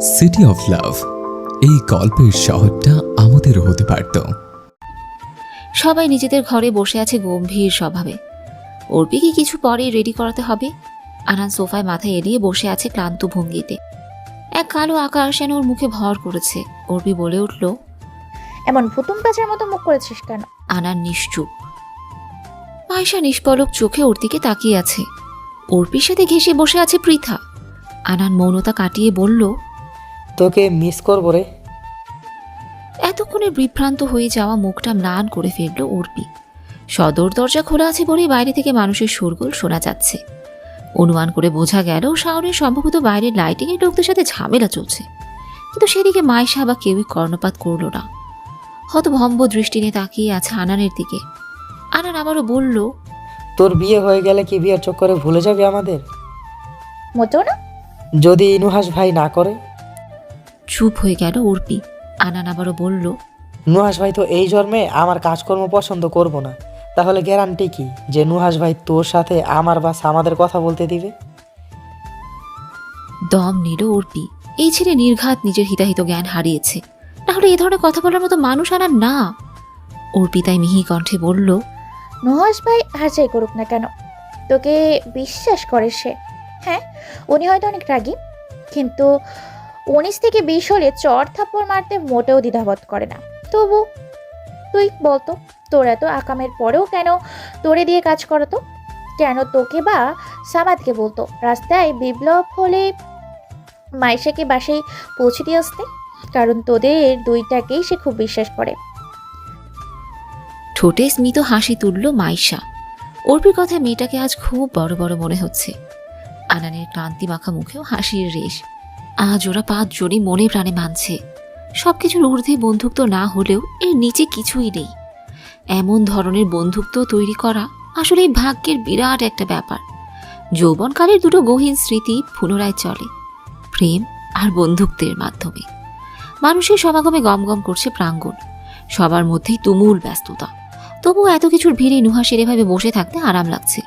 City of love এই গল্পের শহরটা আমাদেরও হতে পারত। সবাই নিজেদের ঘরে বসে আছে গম্ভীর স্বভাবে। অর্পিকে কিছু পরে রেডি করাতে হবে। আনান সোফায় মাথা এড়িয়ে বসে আছে ক্লান্ত ভঙ্গিতে। এক কালো আকাশ যেন ওর মুখে ভর করেছে। অর্পি বলে উঠল এমন ভুতুম প্যাঁচার মতো মুখ করেছিস কেন? আনান নিশ্চুপ। মাইশা নিষ্পলক চোখে ওর দিকে তাকিয়ে আছে। অর্পির সাথে ঘেসে বসে আছে পৃথা। আনান মৌনতা কাটিয়ে বলল তোকে মিস করব রে। এতক্ষণে বিভ্রান্ত হয়ে যাওয়া মুখটা ম্লান করে ফেলল অর্পি। সদর দরজা খোলা আছে বলেই বাইরে থেকে মানুষের শোরগোল শোনা যাচ্ছে। অনুমান করে বোঝা গেল শাওনের সম্ভবত বাইরের লাইটিংয়ের লোকদের সাথে ঝামেলা চলছে। কিন্তু সেদিকে মাইশা বা কেউই কর্ণপাত করল না। হতভম্ব দৃষ্টি নিয়ে তাকিয়ে আছে আনানের দিকে। আনান আবারও বলল তোর বিয়ে হয়ে গেলে কি বিয়ের চক্করে ভুলে যাবে আমাদের? মোটেও না। যদি নুহাস ভাই না করে চুপ হয়ে গেল অর্পি। আনান আবারও বলল নুহাস ভাই তো এই জন্মে আমার কাজকর্ম পছন্দ করব না। তাহলে গ্যারান্টি কি যে নুহাস ভাই তোর সাথে আমার বাস আমাদের কথা বলতে দিবে? দম নিল অর্পি। এই ছেলে নির্ঘাত নিজের হিতাহিত জ্ঞান হারিয়েছে। তাহলে এ ধরনের কথা বলার মতো মানুষ আনার না। অর্পি তাই মিহি কণ্ঠে বলল নুহাস ভাই আর যাই করুক না কেন তোকে বিশ্বাস করে সে। হ্যাঁ উনি হয়তো অনেক রাগী কিন্তু উনিশ থেকে বিশ হলে চর থাপ্পড় মারতে মোটেও দ্বিধাবোধ করে না। তবু তুই বলতো, তোর এত আকামের পরেও কেন তোরে দিয়ে কাজ করতো? কেন তোকে বা সামাদকে বলতো, রাস্তায় বিপ্লব হলে মাইশাকে বাসায় পৌঁছে দিয়ে আসতে? কারণ তোদের দুইটাকেই সে খুব বিশ্বাস করে। ঠোঁটে স্মিত হাসি তুলল মাইশা। অর্পির কথা মেয়েটাকে আজ খুব বড় বড় মনে হচ্ছে। আনানের ক্লান্তি মাখা মুখেও হাসির রেশ। আজ ওরা পাঁচজনই মনে প্রাণে মানছে। সব কিছুর ঊর্ধ্বে বন্ধুত্ব না হলেও এর নিচে কিছুই নেই। এমন ধরনের বন্ধুত্ব তৈরি করা আসলে ভাগ্যের বিরাট একটা ব্যাপার। যৌবনকালের দুটো গহীন স্মৃতি পুনরায় চলে, প্রেম আর বন্ধুত্বের মাধ্যমে। মানুষের সমাগমে গমগম করছে প্রাঙ্গণ। সবার মধ্যেই তুমুল ব্যস্ততা। তবুও এত কিছুর ভিড়ে নুহাসের এভাবে বসে থাকতে আরাম লাগছে।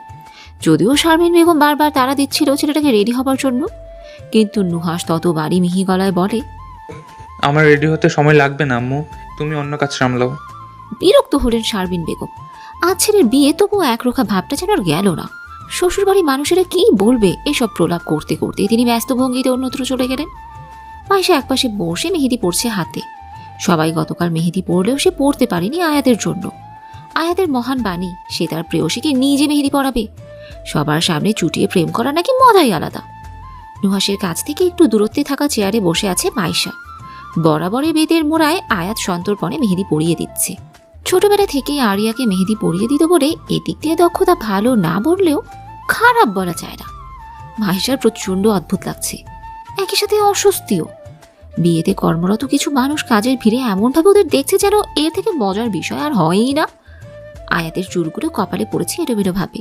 যদিও শারমিন বেগম বারবার তারা দিচ্ছিল ছেলেটাকে রেডি হবার জন্য কিন্তু নুহাস ততবারই মিহি গলায় বলে আমার রেডি হতে সময় লাগবে না আম্মু। তুমি অন্য কাজ সামলাও। বিরক্ত হলেন শারমিন বেগম। আজ ছেলের বিয়ে তবুও একরোখা ভাবটা যেন আর গেল না। শ্বশুরবাড়ির মানুষেরা কি বলবে এসব প্রলাপ করতে করতে তিনি ব্যস্ত ভঙ্গিতে অন্যত্র চলে গেলেন। মাইশা একপাশে বসে মেহেদি পড়ছে হাতে। সবাই গতকাল মেহেদি পড়লেও সে পড়তে পারেনি আয়াতের জন্য। আয়াতের মহান বাণী সে তার প্রেয়সীকে নিজে মেহেদি পড়াবে সবার সামনে চুটিয়ে প্রেম করা নাকি মজাই আলাদা। নুহাসের কাছ থেকে একটু দূরত্বে থাকা চেয়ারে বসে আছে মাইশা। বরাবরের বেদের মোড়ায় আয়াত সন্তর্পণে মেহেদি পরিয়ে দিচ্ছে। ছোটবেলা থেকেই আরিয়াকে মেহেদি পরিয়ে দিত বলে এদিক দিয়ে দক্ষতা ভালো না বললেও খারাপ বলা যায় না। মাহিসার প্রচণ্ড অদ্ভুত লাগছে। একই সাথে অস্বস্তিও। বিয়েতে কর্মরত কিছু মানুষ কাজের ভিড়ে এমনভাবে ওদের দেখছে যেন এর থেকে মজার বিষয় আর হয়ই না। আয়াতের চুলগুলো কপালে পড়েছে এলোমেলো ভাবে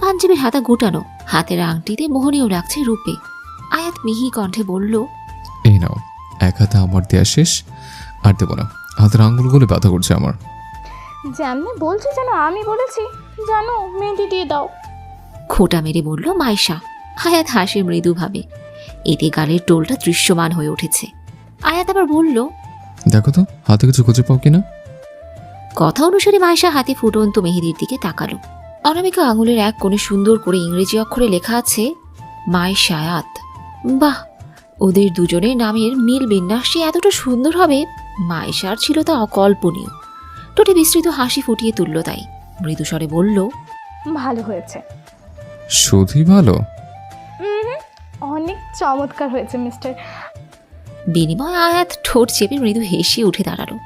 পাঞ্জাবির হাতা গুটানো, হাতের আংটিতে মোহনীয় রাখছে রূপে। আয়াত মিহি কণ্ঠে বলল এই নাও এক হাতে আমার দেয়া শেষ আর দেবো না। হাতের আঙ্গুলগুলো ব্যথা করছে আমার। যেমনি বলছি যেন আমি বলেছি। জানো মেহেদি দিয়ে দাও। খোটা মেরে বলল মাইশা আয়াত হাসে মৃদুভাবে। এতে গালের টোলটা দৃশ্যমান হয়ে উঠেছে। আয়াত আবার বলল দেখো তো হাতে কিছু খুঁজে পাও কিনা? কথা অনুসারে মাইশা হাতে ফুটন্ত মেহেদির দিকে তাকালো। অনামিকা আঙুলের এক কোণে সুন্দর করে ইংরেজি অক্ষরে লেখা আছে মাইশায়াত বাহ ওদের দুজনের নামের মিল বিন্যাসটি এতটা সুন্দর হবে মায়েশার ছিল তা অকল্পনীয়। টোটে বিস্তৃত হাসি ফুটিয়ে তুলল তাই। মৃদুস্বরে বলল ভালো হয়েছে। শুধুই ভালো? অনেক চমৎকার হয়েছে মিস্টার। বিনিময় আয়াত ঠোঁট চেপে মৃদু হেসে উঠে দাঁড়াল।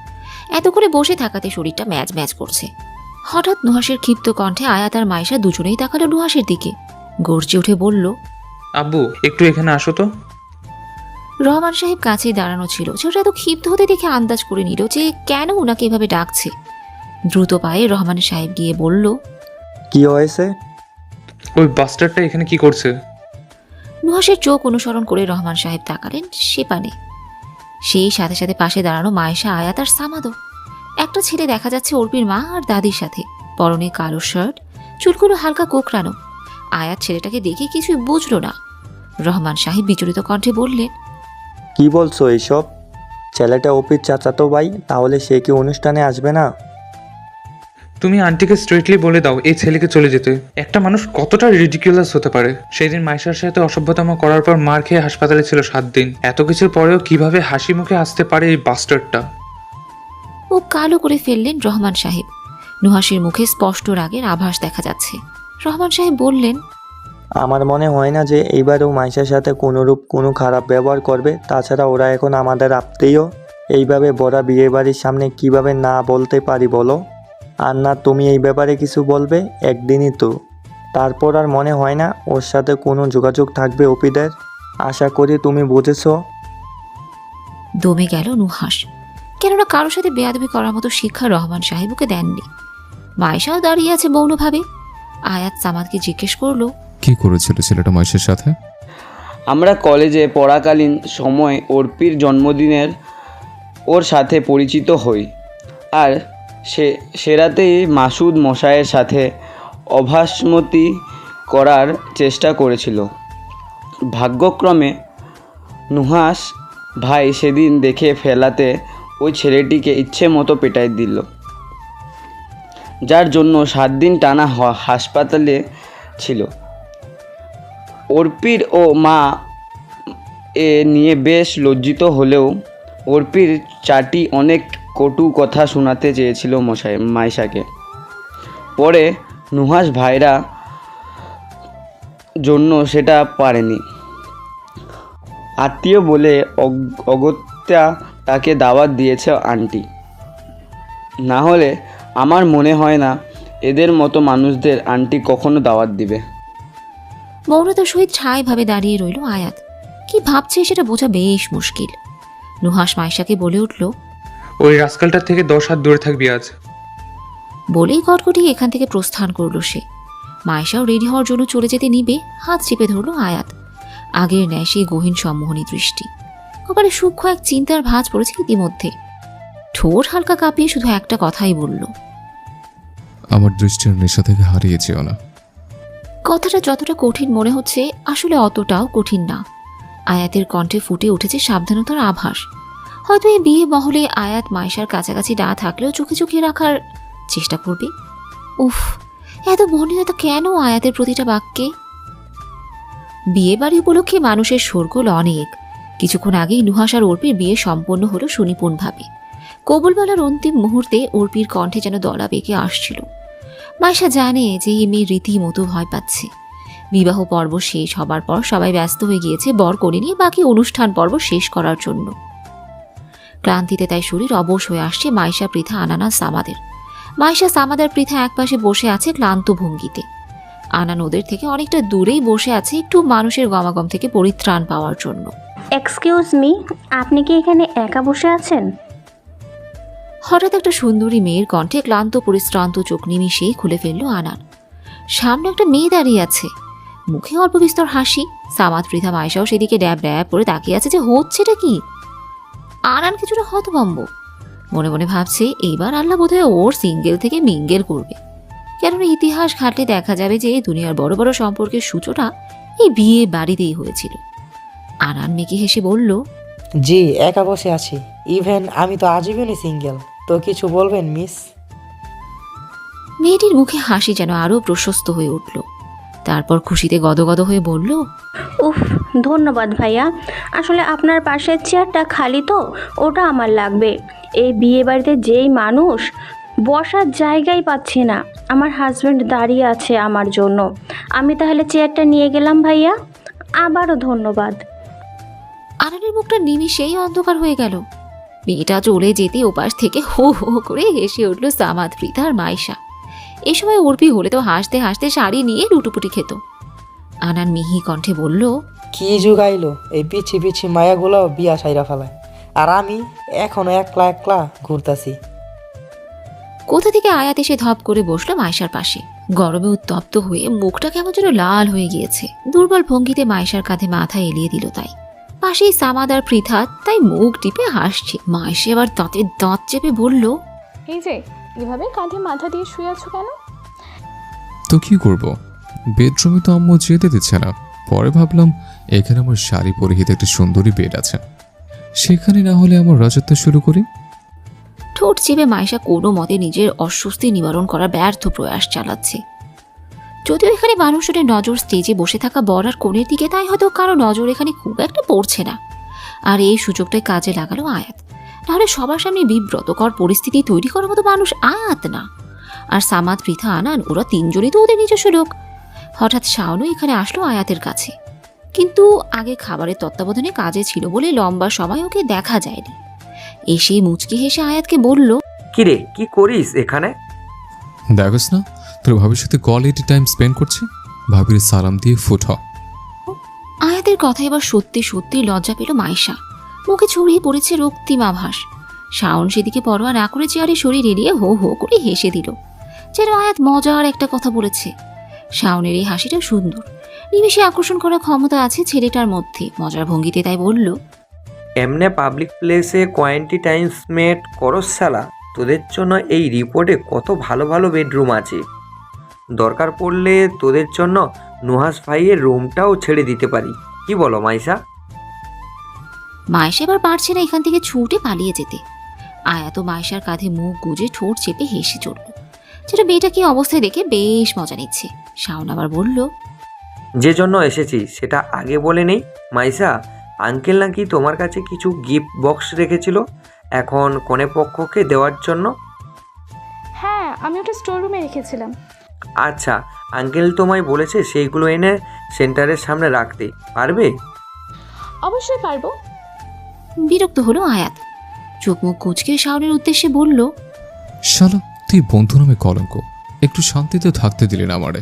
এত করে বসে থাকাতে শরীরটা ম্যাচ ম্যাচ করছে। হঠাৎ নুহাসের ক্ষিপ্ত কণ্ঠে আয়াত আর মাইশা দুজনেই তাকালো নুহাসের দিকে। গর্জে উঠে বলল আব্বু একটু এখানে আসো তো। রহমান সাহেব কাছেই দাঁড়ানো ছিল। ছেলেটা এত ক্ষিপ্ত হতে দেখে আন্দাজ করে নিল যে কেন ওনাকে এভাবে ডাকছে। দ্রুত পায়ে রহমান সাহেব গিয়ে বলল কি হয়েছে? ওই বাস্টারটা এখানে কি করছে? নুহাসের চোখ অনুসরণ করে রহমান সাহেব তাকালেন সে পানে সেই সাথে সাথে পাশে দাঁড়ানো মায়েশা আয়াত আর সামাদও। একটা ছেলে দেখা যাচ্ছে অর্পির মা আর দাদির সাথে। পরনে কালো শার্ট চুলগুলো হালকা কোকড়ানো। আয়াত ছেলেটাকে দেখে কিছুই বুঝলো না। রহমান সাহেব বিচলিত কণ্ঠে বললেন কি বলছো এইসব? ছেলেটা অপির চাচাতো ভাই তাহলে সে কি অনুষ্ঠানে আসবে না? তুমি আন্টিকে স্ট্রেটলি বলে দাও এই ছেলেকে চলে যেতে। একটা মানুষ কতটা রিডিকুলাস হতে পারে? সেদিন মাইশার সাথে অসভ্যতাম করার পর মার খেয়ে হাসপাতালে ছিল সাত দিন। এত কিছুর পরেও কীভাবে হাসি মুখে আসতে পারে এই বাস্টারটা ও কালো করে ফেললেন রহমান সাহেব। নুহাসের মুখে স্পষ্ট রাগের আভাস দেখা যাচ্ছে। রহমান সাহেব বললেন আমার মনে হয় না যে এইবারও মাইশার সাথে কোনোরূপ কোনো খারাপ ব্যবহার করবে। তাছাড়া ওরা এখন আমাদের আত্মীয়। এইভাবে বড়া বিয়ে বাড়ির সামনে কীভাবে না বলতে পারি বলো? আর না তুমি এই ব্যাপারে কিছু বলবে? একদিনই তো। তারপর আর মনে হয় না ওর সাথে কোনো যোগাযোগ থাকবে অপিদের। আশা করি তুমি বুঝেছ। দমে গেল নুহাস কেননা কারোর সাথে বেয়াদবি করার মতো শিক্ষা রহমান সাহেবকে দেননি। মায়েশাও দাঁড়িয়ে আছে মৌনভাবে। আয়াত সামাদকে জিজ্ঞেস করল কি করেছিল ছেলেটা মাইশের সাথে? আমরা কলেজে পড়াকালীন সময় অর্পির জন্মদিনের ওর সাথে পরিচিত হই। আর সে, সেরাতেই মাসুদ মশায়ের সাথে অভাসমতি করার চেষ্টা করেছিল। ভাগ্যক্রমে নুহাস ভাই সেদিন দেখে ফেলাতে ওই ছেলেটিকে ইচ্ছে মতো পেটাই দিল। যার জন্য সাত দিন টানা হাসপাতালে ছিল। অর্পির ও মা এ নিয়ে বেশ লজ্জিত হলেও অর্পির চাটি অনেক কটু কথা শোনাতে চেয়েছিল মশাই, মাইশাকে। পরে নুহাস ভাইরা জন্য সেটা পারেনি। আত্মীয় বলে অগ- অগত্যা তাকে দাওয়াত দিয়েছে আন্টি। না হলে আমার মনে হয় না এদের মতো মানুষদের আন্টি কখনো দাওয়াত দিবে। মৌনতার সহিত ছাইভাবে দাঁড়িয়ে রইল আয়াত। কি ভাবছে সেটা বোঝা বেশ মুশকিল। নুহাস মাইশাকে বলে উঠল ওই রাস্কালটার থেকে দশ হাত দূরে থাকবি আজ। বলেই কটকটি এখান থেকে প্রস্থান করল সে। মায়েশাও রেডি হওয়ার জন্য চলে যেতে নিবে হাত চেপে ধরল আয়াত। আগের ন্যায় সেই গহীন সম্মোহনী দৃষ্টি। কপালে সূক্ষ্ম এক চিন্তার ভাঁজ পড়েছে ইতিমধ্যে। ঠোঁট হালকা কাঁপিয়ে শুধু একটা কথাই বলল আমার দৃষ্টির নেশা থেকে হারিয়ে যেও না। কথাটা যতটা কঠিন মনে হচ্ছে, আসলে অতটাও কঠিন না। আয়াতের কণ্ঠে ফুটে উঠেছে সাবধানতার আভাস। হয়তো এই বিয়ে মহলে আয়াত মাইশার কাছাকাছি না থাকলেও চোখে চোখে রাখার চেষ্টা করবে? উফ, এত বর্ণিত কেন আয়াতের প্রতিটা বাক্যে? বিয়ে বাড়ি উপলক্ষে মানুষের শোরগোল অনেক। কিছুক্ষণ আগেই নুহাস আর অর্পির বিয়ে সম্পন্ন হলো সুনিপুণভাবে কবুলবালার অন্তিম মুহূর্তে অর্পির কণ্ঠে যেন দলা বেঁকে আসছিল। মাইশা জানে যে এই মেয়ে রীতিমতো ভয় পাচ্ছে। বিবাহ পর্ব শেষ হবার পর সবাই ব্যস্ত হয়ে গিয়েছে বর করে নিয়ে বাকি অনুষ্ঠান পর্ব শেষ করার জন্য। ক্লান্তিতে তাই শরীর অবশ হয়ে আসছে মাইশা, পৃথা আনানা সামাদের। মাইশা, সামাদার, পৃথা একপাশে বসে আছে ক্লান্ত ভঙ্গিতে। আনান ওদের থেকে অনেকটা দূরেই বসে আছে একটু মানুষের গমাগম থেকে পরিত্রাণ পাওয়ার জন্য। এক্সকিউজ মি আপনি কি এখানে একা বসে আছেন? হঠাৎ একটা সুন্দরী মেয়ের কণ্ঠে ক্লান্ত, পরিশ্রান্ত চোখ নিমিশেই খুলে ফেলল আনান। সামনে একটা মেয়ে দাঁড়িয়ে আছে। মুখে অল্প বিস্তর হাসি। সামাদ, পৃথা, মাইশাও সেদিকে ড্যাব ড্যাব করে তাকিয়ে আছে যে, হচ্ছেটা কি? আনান কিছুটা হতভম্ব। মনে মনে ভাবছে, এইবার আল্লাহ বোধহয় ওর সিঙ্গেল থেকে মিঙ্গেল করবে। কেননা ইতিহাস ঘাটলে দেখা যাবে যে, দুনিয়ার বড় বড় সম্পর্কের সূচনা এই বিয়ে বাড়িতেই হয়েছিল। আনান মেকি হেসে বলল, জি, একা বসে আছি। ইভেন আমি তো আজীবনই সিঙ্গেল। তো কিছু বলবেন মিস? মেয়েটির মুখে হাসি যেন আরও প্রশস্ত হয়ে উঠল। তারপর খুশিতে গদগদ হয়ে বলল উফ ধন্যবাদ ভাইয়া। আসলে আপনার পাশের চেয়ারটা খালি তো ওটা আমার লাগবে। এই বিয়ে বাড়িতে যেই মানুষ বসার জায়গাই পাচ্ছি না। আমার হাজব্যান্ড দাঁড়িয়ে আছে আমার জন্য। আমি তাহলে চেয়ারটা নিয়ে গেলাম ভাইয়া। আবারও ধন্যবাদ। আনানের মুখটা নিমিষেই অন্ধকার হয়ে গেল। মেয়েটা চলে যেতে ওপাশ থেকে হো হো করে হেসে উঠল সামাদ প্রীতা আর মাইশা এ সময় অর্পি হলে তো হাসতে হাসতে শাড়ি নিয়ে লুটুপুটি খেত। আনান মিহি কণ্ঠে বলল কি যুগ আইলো এই পিছি পিছি মায়াগুলো বিয়া সাইরা ফেলায়। আর আমি এখনও একলা একলা ঘুরতাছি। কোথা থেকে আয়াত এসে ধপ করে বসল মাইশার পাশে। গরমে উত্তপ্ত হয়ে মুখটা কেমন যেন লাল হয়ে গিয়েছে। দুর্বল ভঙ্গিতে মাইশার কাঁধে মাথা এলিয়ে দিল তাই। পাশেই সামাদ আর পৃথা তাই মুখ টিপে হাসছে। মাইশে আবার দাঁতে দাঁত চেপে বলল এই যে এভাবে কাঁধে মাথা দিয়ে শুয়ে আছো কেন? তো কি করব? বেডরুমে তো আম্মু যেতে দিচ্ছে না। পরে ভাবলাম এখানে আমার শাড়ি পরিহিত একটা সুন্দরী বেড আছে। সেখানে না হলে আমার রাজত্ব শুরু করি? ঠোঁট চেপে মাইশা কোনো মতে নিজের অস্বস্তি নিবারণ করার ব্যর্থ প্রয়াস চালাচ্ছে। যদিও এখানে মানুষজনের নজর স্টেজে বসে থাকা বর আর কোণের দিকে তাই হয়তো কারও নজর এখানে খুব একটা পড়ছে না। আর এই সুযোগটাই কাজে লাগালো আয়াত। নাহলে সবার সামনে বিব্রতকর পরিস্থিতি তৈরি করার মতো মানুষ আয়াত না। আর সামাদ পৃথা আনান ওরা তিনজনই তো ওদের নিজস্ব লোক। হঠাৎ শাওনও এখানে আসলো আয়াতের কাছে। কিন্তু আগে খাবারের তত্ত্বাবধানে কাজে ছিল বলে লম্বা সময় ওকে দেখা যায়নি। এসে মুচকি হেসে আয়াতকে বলল কিরে কি করিস এখানে? দেখোস না তোর ভবিষ্যতে কোয়ালিটি টাইম স্পেন্ড করছে? ভাবির সালাম দিয়ে ফুট হ। আয়াতের কথা এবার সত্যি সত্যি লজ্জা পেল মাইশা। মুখে ছড়িয়ে পড়েছে রক্তিমাভাস শাওন সেদিকে পরোয়া না করে চেয়ারে শরীর এড়িয়ে হো হো করে হেসে দিল। যেন আয়াত মজার একটা কথা বলেছে। শাওনের এই হাসিটা সুন্দর। নিমেষে আকর্ষণ করার ক্ষমতা আছে ছেলেটার মধ্যে। মজার ভঙ্গিতে তাই বলল এমনে পাবলিক প্লেসে কোয়ারেন্টি টাইম স্পেন্ড করস শালা। তোদের জন্য এই রিপোর্টে কত ভালো ভালো বেডরুম আছে। দরকার পড়লে তোদের জন্য নুহাস ভাইয়ের রুমটাও ছেড়ে দিতে পারি। কি বলো মাইসা মায়েশা এবার পারছে না এখান থেকে ছুটে পালিয়ে যেতে। আয়াত মায়েশার কাঁধে মুখ গুজে ঠোঁট চেপে হেসে চলল। যেটা মেয়েটাকে কি অবস্থায় দেখে বেশ মজা নিচ্ছে। শাওন আবার বলল যে জন্য এসেছি সেটা আগে বলে নেই। মাইসা আঙ্কেল নাকি তোমার কাছে কিছু গিফট বক্স রেখেছিল? এখন কনে পক্ষকে দেওয়ার জন্য? হ্যাঁ আমি ওটা স্টোর রুমে রেখেছিলাম। আচ্ছা আঙ্কেল তোমায় বলেছে সেইগুলো এনে সেন্টারের সামনে রাখতে। পারবে? অবশ্যই পারব। বিরক্ত হলো আয়াত। চোখ মুখ কুচকে শাওনের উদ্দেশ্যে বলল শালা তুই বন্ধু নামে কলঙ্ক। একটু শান্তিতে থাকতে দিলি না আমারে।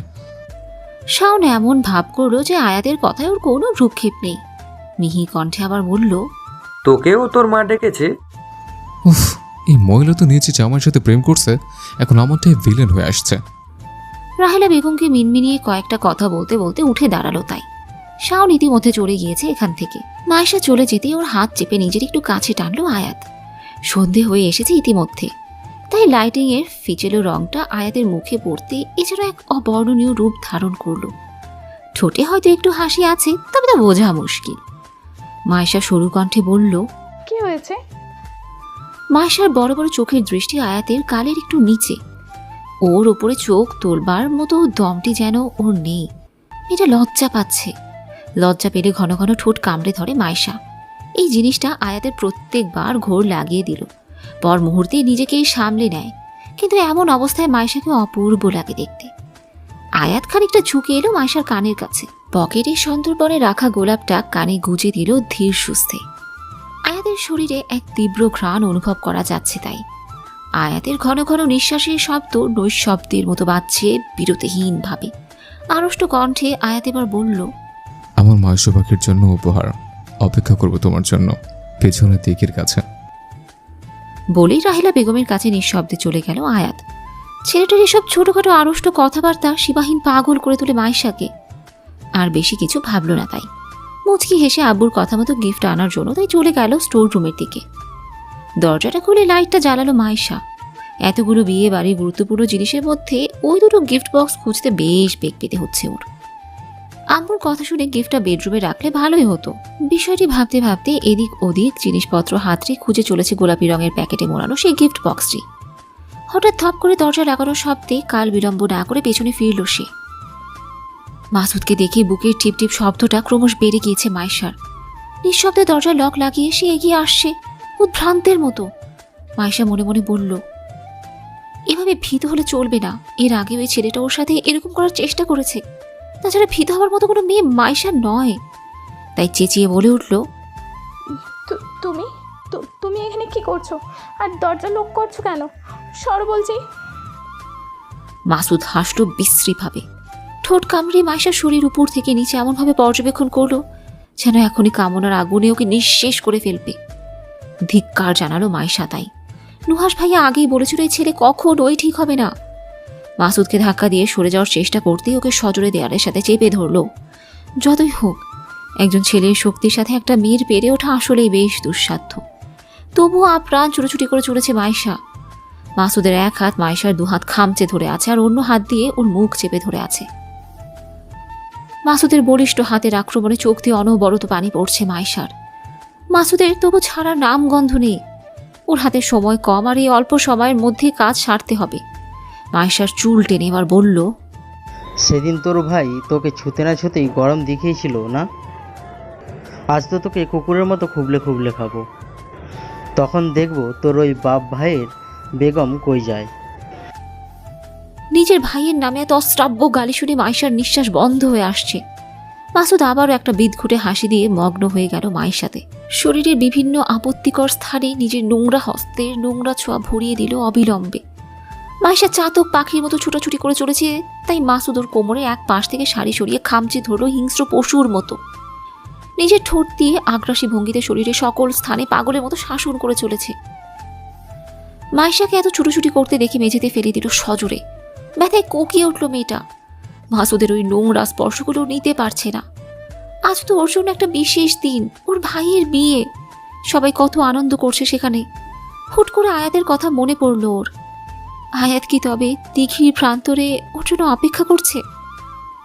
শাওন এমন ভাব করল যে আয়াতের কথায় ওর কোনো ভ্রুক্ষেপ নেই। মিহি কণ্ঠে আবার বলল তোকেও তোর মা ডেকেছে? উফ এই মহিলা তো নিয়েছে জামাইয়ের সাথে প্রেম করছে এখন আমারটাই ভিলেন হয়ে আসছে। রাহেলা বেগমকে মিনমিনিয়ে কয়েকটা কথা বলতে বলতে উঠে দাঁড়াল তাই। শাওন ইতিমধ্যে চলে গিয়েছে এখান থেকে। মায়েশা চলে যেতেই ওর হাত চেপে নিজের একটু কাছে টানলো আয়াত। সন্ধে হয়ে এসেছে ইতিমধ্যে। তাই লাইটিং এর ফিচেলো রংটা আয়াতের মুখে পড়তে এছাড়া এক অবর্ণনীয় রূপ ধারণ করল। ঠোঁটে হয়তো একটু হাসি আছে তবে তা বোঝা মুশকিল। মায়েশা সরু কণ্ঠে বলল কি হয়েছে? মায়েশার বড় বড় চোখের দৃষ্টি আয়াতের কালের একটু নিচে। ওর ওপরে চোখ তোলবার মতো দমটি যেন ওর নেই। এটা লজ্জা পাচ্ছে। লজ্জা পেলে ঘন ঘন ঠোঁট কামড়ে ধরে মায়েশা। এই জিনিসটা আয়াতের প্রত্যেকবার ঘোর লাগিয়ে দিল। পর মুহূর্তেই নিজেকেই সামলে নেয়। কিন্তু এমন অবস্থায় মায়েশাকে অপূর্ব লাগে দেখতে। আয়াত খানিকটা ঝুঁকে এলো মায়েশার কানের কাছে। পকেটে সন্তর্পণে রাখা গোলাপটা কানে গুজে দিল ধীর সুস্থে। আয়াতের শরীরে এক তীব্র ঘ্রাণ অনুভব করা যাচ্ছে তাই। আয়াতের ঘন ঘন নিঃশ্বাসের শব্দ নৈশব্দের মতো বাজছে বিরতিহীনভাবে। আড়ষ্ট কণ্ঠে আয়াত এবার বলল আমার মাংস পাখির জন্য উপহার অপেক্ষা করব তোমার জন্য পেছনের দিকের কাছে। বলেই রাহিলা বেগমের কাছে নিঃশব্দে চলে গেল আয়াত। ছেলেটার এসব ছোটখাটো আড়ষ্ট কথাবার্তা শিবাহীন পাগল করে তোলে মায়েশাকে আর বেশি কিছু ভাবল না তাই। মুচকি হেসে আব্বুর কথা মতো গিফট আনার জন্য তাই চলে গেল স্টোর রুমের দিকে। দরজাটা খুলে লাইটটা জ্বালালো মায়েশা। এতগুলো বিয়ে বাড়ির গুরুত্বপূর্ণ জিনিসের মধ্যে ওই দুটো গিফট বক্স খুঁজতে বেশ বেগ পেতে হচ্ছে ওর। আম্মুর কথা শুনে গিফটটা বেডরুমে রাখলে ভালোই হতো। বিষয়টি ভাবতে ভাবতে এদিক ওদিক জিনিসপত্র হাতড়ে খুঁজে চলেছে গোলাপি রঙের প্যাকেটে মোড়ানো সেই গিফট বক্সটি হঠাৎ থপ করে দরজা লাগানোর শব্দে কাল বিলম্ব না করে পেছনে ফিরল সে। মাসুদকে দেখে বুকের টিপ টিপ শব্দটা ক্রমশ বেড়ে গিয়েছে মাইশার নিঃশব্দে দরজা লক লাগিয়ে সে এগিয়ে আসছে। উদ্ভ্রান্তের মতো। মাইশা মনে মনে বলল এভাবে ভীত হলে চলবে না। এর আগে ওই ছেলেটা ওর সাথে এরকম করার চেষ্টা করেছে। তাছাড়া ভীত হওয়ার মতো কোনো মেয়ে মাইশা নয়। তাই চেঁচিয়ে বলে উঠল তুমি? তুমি এখানে কি করছ? আর দরজা লক করছ কেন? সর বলছি। মাসুদ হাসল বিশ্রীভাবে। ঠোঁট কামড়ে মাইশার শরীর উপর থেকে নিচে এমনভাবে পর্যবেক্ষণ করল যেন এখনই কামনার আগুনে ওকে নিঃশেষ করে ফেলবে। ধিক্কার জানালো মাইশা তাই। নুহাস ভাইয়া আগেই বলেছিল এই ছেলে কখনোই ঠিক হবে না। মাসুদকে ধাক্কা দিয়ে সরে যাওয়ার চেষ্টা করতেই ওকে সজোরে দেয়ালের সাথে চেপে ধরলো। যতই হোক, একজন ছেলের শক্তির সাথে একটা মেয়ের পেরে ওঠা আসলেই বেশ দুঃসাধ্য। তবুও আপ্রাণ ছুটোছুটি করে চলেছে মাইশা। মাসুদের এক হাত মাইশার দু হাত খামচে ধরে আছে আর অন্য হাত দিয়ে ওর মুখ চেপে ধরে আছে। মাসুদের বলিষ্ঠ হাতের আক্রমণে চোখ দিয়ে অনবরত পানি পড়ছে মাইশার। মাসুদের তবু ছাড়া নাম গন্ধ নেই। ওর হাতে সময় কম আর এই অল্প সময়ের মধ্যে কাজ সারতে হবে। মায়েশার চুল টেনে এবার বলল সেদিন তোর ভাই তোকে ছুতে না ছুতেই গরম দেখিয়েছিল না? আজ তো তোকে কুকুরের মতো খুবলে খুবলে খাব। তখন দেখব তোর ওই বাপ ভাইয়ের বেগম কই যায়? নিজের ভাইয়ের নামে এত অশ্রাব্য গালি শুনে মাইশার নিঃশ্বাস বন্ধ হয়ে আসছে। মাসুদ আবারও একটা বিদঘুটে হাসি দিয়ে মগ্ন হয়ে গেল মায়ের সাথে। শরীরের বিভিন্ন আপত্তিকর স্থানে নিজের নোংরা হস্তের নোংরা ছোঁয়া ভরিয়ে দিল অবিলম্বে। মাইশা চাতক পাখির মতো ছুটোছুটি করে চলেছে, তাই মাসুদ ওর কোমরে এক পাশ থেকে শাড়ি সরিয়ে খামচে ধরল হিংস্র পশুর মতো। নিজের ঠোঁট দিয়ে আগ্রাসী ভঙ্গিতে শরীরে সকল স্থানে পাগলের মতো শাসন করে চলেছে। মাইশাকে এত ছুটোছুটি করতে দেখে মেঝেতে ফেলে দিল সজোরে। ব্যথায় কোকিয়ে উঠল মেয়েটা। মাসুদের ওই নোংরা স্পর্শগুলো নিতে পারছে না। আজ তো ওর জন্য একটা বিশেষ দিন, ওর ভাইয়ের বিয়ে। সবাই কত আনন্দ করছে সেখানে। হুট করে আয়াতের কথা মনে পড়ল ওর। আয়াত কি তবে দিঘির প্রান্তরে ওর জন্য অপেক্ষা করছে?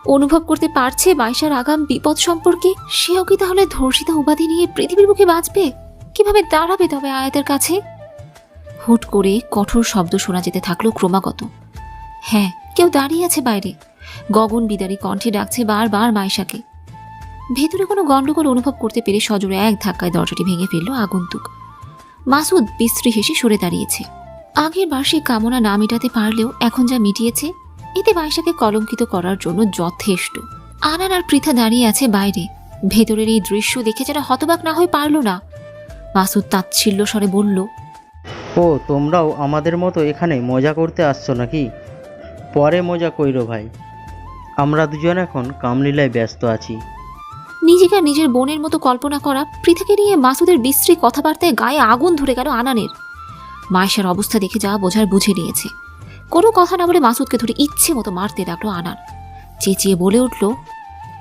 অনুভব করতে পারছে বাইশার আগাম বিপদ সম্পর্কে? সেও কি তাহলে ধর্ষিতা উপাধি নিয়ে পৃথিবীর বুকে বাঁচবে? কীভাবে দাঁড়াবে তবে আয়াতের কাছে? হুট করে কঠোর শব্দ শোনা যেতে থাকল ক্রমাগত। হ্যাঁ কেউ দাঁড়িয়ে আছে বাইরে। গগন বিদারী কণ্ঠে ডাকছে বারবার মাইশাকে ভেতরে কোনো গণ্ডগোল অনুভব করতে পেরে সজোরে এক ধাক্কায় দরজাটি ভেঙে ফেলল আগন্তুক। মাসুদ বিশ্রী হেসে সরে দাঁড়িয়েছে। আগের বার্ষিক কামনা না মেটাতে পারলেও এখন যা মিটিয়েছে, এতে মাইশাকে কলঙ্কিত করার জন্য যথেষ্ট। আনার আর পৃথা দাঁড়িয়ে আছে বাইরে। ভেতরের এই দৃশ্য দেখে যারা হতবাক না হয়ে পারল না। মাসুদ তাচ্ছিল্য স্বরে বলল, ও, তোমরাও আমাদের মতো এখানে মজা করতে আসছো নাকি? পরে মজা কইরো ভাই। আমরা দুজন এখন কামলীলায় ব্যস্ত আছি। নিজেকে আর নিজের বোনের মতো কল্পনা করা পৃথাকে নিয়ে মাসুদের বিশ্রী কথাবার্তায় গায়ে আগুন ধরে গেল আনানের। মায়েশার অবস্থা দেখে যা বোঝার বুঝে নিয়েছে। কোনো কথা না বলে মাসুদকে ধরে ইচ্ছে মতো মারতে লাগল আনান। চেঁচিয়ে বলে উঠল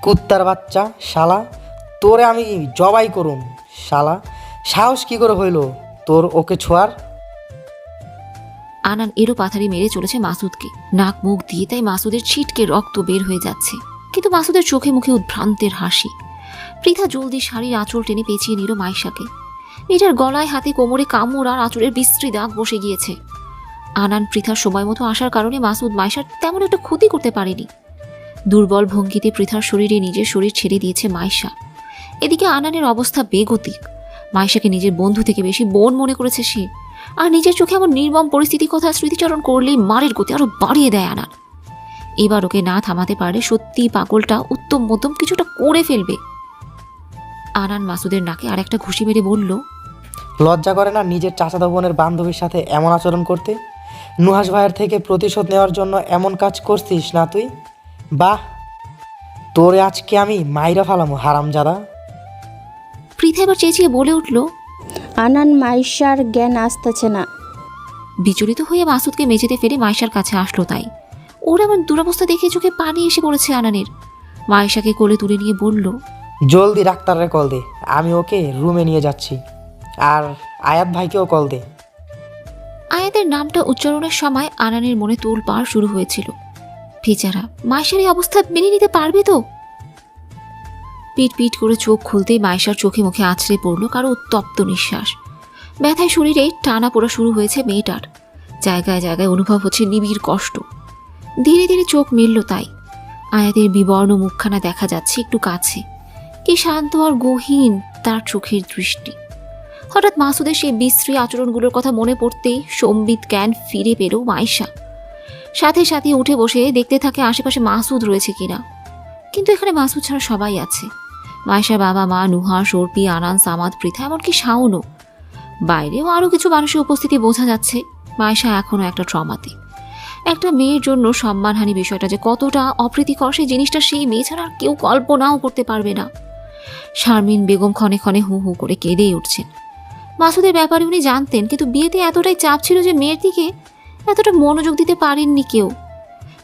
কুত্তার বাচ্চা শালা তোরে আমি জবাই করুম শালা। সাহস কি করে হইল? তোর ওকে ছোঁয়ার? আনান এরও পাথারি মেরে চলেছে মাসুদকে। নাক মুখ দিয়ে তাই মাসুদের ছিটকে রক্ত বের হয়ে যাচ্ছে। কিন্তু মাসুদের চোখে মুখে উদ্ভ্রান্তের হাসি। পৃথা জলদি শাড়ির আঁচল টেনে পেঁচিয়ে নিল মাইশাকে। মেয়েটার গলায় হাতে কোমরে কামড় আর আঁচলের বিশ্রী দাগ বসে গিয়েছে। আনান পৃথার সময় মতো আসার কারণে মাসুদ মাইশার তেমন একটা ক্ষতি করতে পারেনি। দুর্বল ভঙ্গিতে পৃথার শরীরে নিজের শরীর ছেড়ে দিয়েছে মাইশা। এদিকে আনানের অবস্থা বেগতিক। মাইশাকে নিজের বন্ধু থেকে বেশি বোন মনে করেছে সে। আর নিজের চোখে এমন নির্মম পরিস্থিতির কথা স্মৃতিচারণ করলেই মারের গতি আরও বাড়িয়ে দেয় আনার। এবার ওকে না থামাতে পারলে সত্যি পাগলটা উত্তম মধ্যম কিছুটা করে ফেলবে। আনান মাসুদের নাকে আর একটা ঘুষি মেরে বলল লজ্জা করে না নিজের চাচাতো বোনের বান্ধবীর সাথে এমন আচরণ করতে? নুহাস ভাইয়ের থেকে প্রতিশোধ নেওয়ার জন্য এমন কাজ করছিস না তুই? বাহ তোরে আজকে আমি মাইরা ফালামু হারামজাদা। পৃথা এবার চেঁচিয়ে বলে উঠল আনান মাইশার জ্ঞান আসতেছে না। বিচলিত হয়ে মাসুদকে মেঝেতে ফেলে মাইশার কাছে আসলো তাই। ওর এমন দুরবস্থা দেখে চোখে পানি এসে পড়েছে আনানের। মাইশাকে কোলে তুলে নিয়ে বলল জলদি ডাক্তারের কল দে আমি ওকে রুমে নিয়ে যাচ্ছি। আর আয়াত ভাইকেও কল দে। আয়াতের নামটা উচ্চারণের সময় আনানের মনে তোল পার শুরু হয়েছিল। বেচারা মায়েশার এই অবস্থা মেনে নিতে পারবে তো? পিট পিট করে চোখ খুলতেই মায়েশার চোখে মুখে আছড়ে পড়ল কারও উত্তপ্ত নিঃশ্বাস। ব্যথায় শরীরে টানা পড়া শুরু হয়েছে মেয়েটার। জায়গায় জায়গায় অনুভব হচ্ছে নিবিড় কষ্ট। ধীরে ধীরে চোখ মিলল তাই। আয়াতের বিবর্ণ মুখখানা দেখা যাচ্ছে একটু কাছে। কি শান্ত আর গহীন তার চোখের দৃষ্টি। হঠাৎ মাসুদের সেই বিশ্রী আচরণগুলোর কথা মনে পড়তেই সম্বিত জ্ঞান ফিরে পেল মাইশা সাথে সাথে উঠে বসে দেখতে থাকে আশেপাশে মাসুদ রয়েছে কিনা। কিন্তু এখানে মাসুদ ছাড়া সবাই আছে। মাইশার বাবা, মা, নুহা, সর্পি, আনান, সামাদ, পৃথা, এমনকি শাওনও। বাইরেও আরও কিছু মানুষের উপস্থিতি বোঝা যাচ্ছে মাইশা এখনও একটা ট্রমাতে। একটা মেয়ের জন্য সম্মানহানি বিষয়টা যে কতটা অপ্রীতিকর, সেই জিনিসটা সেই মেয়ে ছাড়া আর কেউ কল্পনাও করতে পারবে না। শারমিন বেগম ক্ষণে ক্ষণে হু হু করে কেঁদেই উঠছেন। মাসুদের ব্যাপারে উনি জানতেন, কিন্তু বিয়েতে এতটাই চাপ ছিল যে মেয়ের দিকে এতটা মনোযোগ দিতে পারেননি কেউ।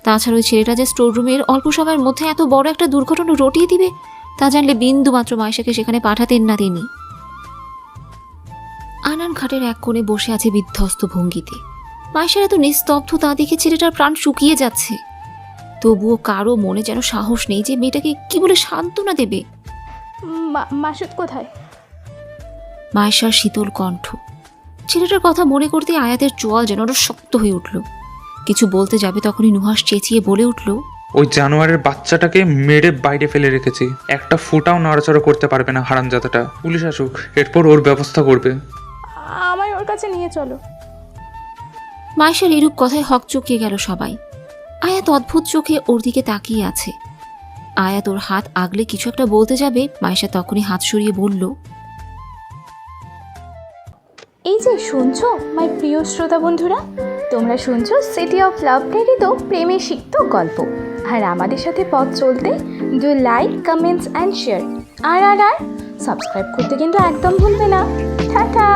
তাছাড়া ওই ছেলেটা যে স্টোররুমের অল্প সময়ের মধ্যে এত বড় একটা দুর্ঘটনা রটিয়ে দিবে তা জানলে বিন্দু মাত্র মাইশাকে সেখানে পাঠাতেন না তিনি। আনান ঘাটের এক কোণে বসে আছে বিধ্বস্ত ভঙ্গিতে। মাইশার এত নিস্তব্ধ তা দেখে ছেলেটার প্রাণ শুকিয়ে যাচ্ছে। তবুও কারও মনে যেন সাহস নেই যে মেয়েটাকে কি বলে সান্ত্বনা দেবে। মাসুদ কোথায়? মায়েশার শীতল কণ্ঠ। ছেলেটার কথা মনে করতে আয়াতের চোয়াল যেন আরও শক্ত হয়ে উঠল। কিছু বলতে যাবে তখনই নুহাস চেঁচিয়ে বলে উঠল ওই জানোয়ারের বাচ্চাটাকে মেরে বাইরে ফেলে রেখেছি। একটা ফুটাও নড়াচড়া করতে পারবে না হারামজাদাটা। পুলিশ আসুক এরপর ওর ব্যবস্থা করবে। আমায় ওর কাছে নিয়ে চলো। মায়েশার এরূপ কথায় হক চকিয়ে গেল সবাই। আয়াত অদ্ভুত চোখে ওর দিকে তাকিয়ে আছে। আয়াত ওর হাত আগলে কিছু একটা বলতে যাবে মায়েশা তখনই হাত সরিয়ে বলল এই যে শুনছো মাই প্রিয় শ্রোতা বন্ধুরা? তোমরা শুনছো সিটি অফ লাভ প্রেরিত প্রেমে সিক্ত গল্প। আর আমাদের সাথে পথ চলতে do like comments and share আর আর আর সাবস্ক্রাইব করতে কিন্তু একদম ভুলবে না। টাটা!